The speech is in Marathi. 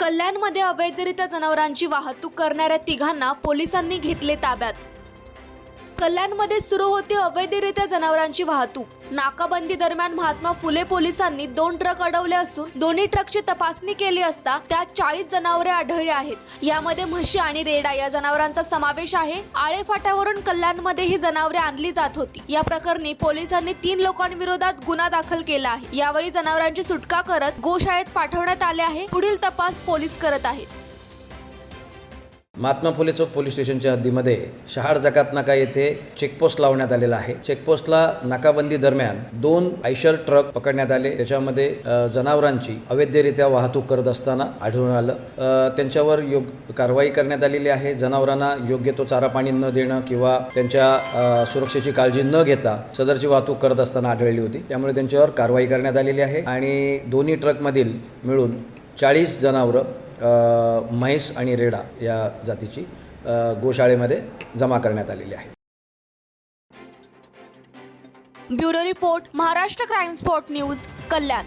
कल्याणमध्ये अवैधरित्या जनावरांची वाहतूक करणाऱ्या तिघांना पोलिसांनी घेतले ताब्यात. कल्याणमध्ये सुरू होती अवैधरित्या जनावरांची वाहतूक. नाकाबंदी दरम्यान महात्मा फुले पोलिसांनी दोन ट्रक अडवले असून दोन्ही ट्रकची तपासणी केली असता त्यात चाळीस जनावरे आढळली आहेत. यामध्ये म्हशी आणि रेडा या जनावरांचा समावेश आहे. आळे फाट्यावरून कल्याणमध्ये ही जनावरे आणली जात होती. या प्रकरणी पोलिसांनी तीन लोकांविरोधात गुन्हा दाखल केला आहे. यावेळी जनावरांची सुटका करत गोशाळेत पाठवण्यात आले आहे. पुढील तपास पोलीस करत आहेत. महात्मा फुले चौक पोलीस स्टेशनच्या हद्दीमध्ये शहाड जकात नाका येथे चेकपोस्ट लावण्यात आलेला आहे. चेकपोस्टला नाकाबंदी दरम्यान दोन आयशर ट्रक पकडण्यात आले. त्याच्यामध्ये जनावरांची अवैधरित्या वाहतूक करत असताना आढळून आलं. त्यांच्यावर योग कारवाई करण्यात आलेली आहे. जनावरांना योग्य तो चारा पाणी न देणं किंवा त्यांच्या सुरक्षेची काळजी न घेता सदरची वाहतूक करत असताना आढळली होती. त्यामुळे त्यांच्यावर कारवाई करण्यात आलेली आहे. आणि दोन्ही ट्रकमधील मिळून चाळीस जनावरं म्हैस आणि रेडा या जातीची गोशाळेमध्ये जमा करण्यात आलेली आहे. Bureau report Maharashtra crime spot news Kalyan.